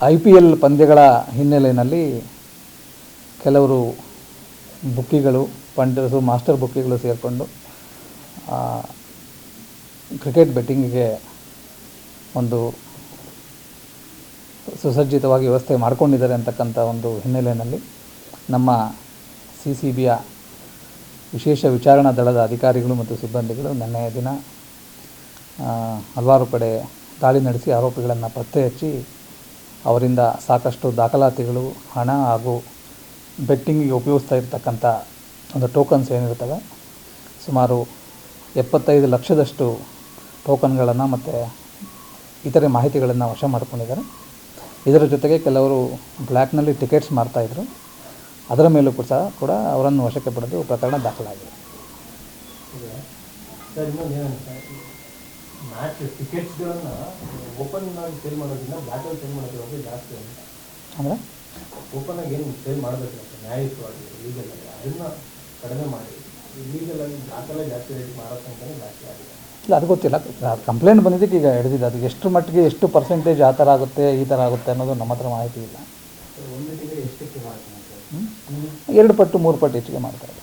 I P L ಪಂದ್ಯಗಳ ಹಿನ್ನೆಲೆಯಲ್ಲಿ ಕೆಲವರು ಬುಕ್ಕಿಗಳು ಪಂಡರ್ಸು ಮಾಸ್ಟರ್ ಬುಕ್ಕಿಗಳು ಸೇರಿಕೊಂಡು ಕ್ರಿಕೆಟ್ ಬೆಟ್ಟಿಂಗಿಗೆ ಒಂದು ಸುಸಜ್ಜಿತವಾಗಿ ವ್ಯವಸ್ಥೆ ಮಾಡ್ಕೊಂಡಿದ್ದಾರೆ ಅಂತಕ್ಕಂಥ ಒಂದು ಹಿನ್ನೆಲೆಯಲ್ಲಿ ನಮ್ಮ ಸಿ ಸಿ ಬಿಯ ವಿಶೇಷ ವಿಚಾರಣಾ ದಳದ ಅಧಿಕಾರಿಗಳು ಮತ್ತು ಸಿಬ್ಬಂದಿಗಳು ನಿನ್ನೆಯ ದಿನ ಹಲವಾರು ಕಡೆ ದಾಳಿ ನಡೆಸಿ ಆರೋಪಿಗಳನ್ನು ಪತ್ತೆ ಹಚ್ಚಿ ಅವರಿಂದ ಸಾಕಷ್ಟು ದಾಖಲಾತಿಗಳು, ಹಣ ಹಾಗೂ ಬೆಟ್ಟಿಂಗಿಗೆ ಉಪಯೋಗಿಸ್ತಾ ಇರ್ತಕ್ಕಂಥ ಒಂದು ಟೋಕನ್ಸ್ ಏನಿರ್ತವೆ ಸುಮಾರು ಎಪ್ಪತ್ತೈದು ಲಕ್ಷದಷ್ಟು ಟೋಕನ್ಗಳನ್ನು ಮತ್ತು ಇತರೆ ಮಾಹಿತಿಗಳನ್ನು ವಶ ಮಾಡಿಕೊಂಡಿದ್ದಾರೆ. ಇದರ ಜೊತೆಗೆ ಕೆಲವರು ಬ್ಲ್ಯಾಕ್ನಲ್ಲಿ ಟಿಕೆಟ್ಸ್ ಮಾರ್ತಾಯಿದ್ರು ಅದರ ಮೇಲೂ ಕೂಡ ಸಹ ಕೂಡ ಅವರನ್ನು ವಶಕ್ಕೆ ಪಡೆದು ಪ್ರಕರಣ ದಾಖಲಾಗಿದೆ. ಮ್ಯಾಚ್ ಟಿಕೆಟ್ಸ್ಗಳನ್ನು ಓಪನ್ ಆಗಿ ಸೇಲ್ ಮಾಡೋದ್ರಿಂದ ಬ್ಲ್ಯಾಕಲ್ಲಿ ಸೇಲ್ ಮಾಡೋದ್ರಲ್ಲಿ ಜಾಸ್ತಿ ಅಂತ ಅಂದರೆ? ಓಪನ್ ಆಗಿ ಏನು ಸೇಲ್ ಮಾಡಬೇಕು ನ್ಯಾಯಯುತವಾಗಿ ಲೀಗಲ್ ಆಗಿ ಅದನ್ನ ಕಡಿಮೆ ಮಾಡಿ. ಲೀಗಲ್ ಆಗಿ ಬ್ಲ್ಯಾಕಲ್ಲೇ ಜಾಸ್ತಿ ರೇಟ್ ಮಾರೋಕ್ಕಂತಾನೆ ಜಾಸ್ತಿ ಆಗಿದೆ. ಇಲ್ಲ ಅದು ಗೊತ್ತಿಲ್ಲ. ಕಂಪ್ಲೇಂಟ್ ಬಂದಿದ್ದಕ್ಕೆ ಈಗ ಹಿಡಿದಿದೆ. ಅದು ಎಷ್ಟು ಮಟ್ಟಿಗೆ ಎಷ್ಟು ಪರ್ಸೆಂಟೇಜ್ ಆ ಥರ ಆಗುತ್ತೆ ಈ ಥರ ಆಗುತ್ತೆ ಅನ್ನೋದು ನಮ್ಮ ಹತ್ರ ಮಾಹಿತಿ ಇಲ್ಲ? ಎರಡು ಪಟ್ಟು ಮೂರು ಪಟ್ಟು ಹೆಚ್ಚಿಗೆ ಮಾಡ್ತಾರೆ.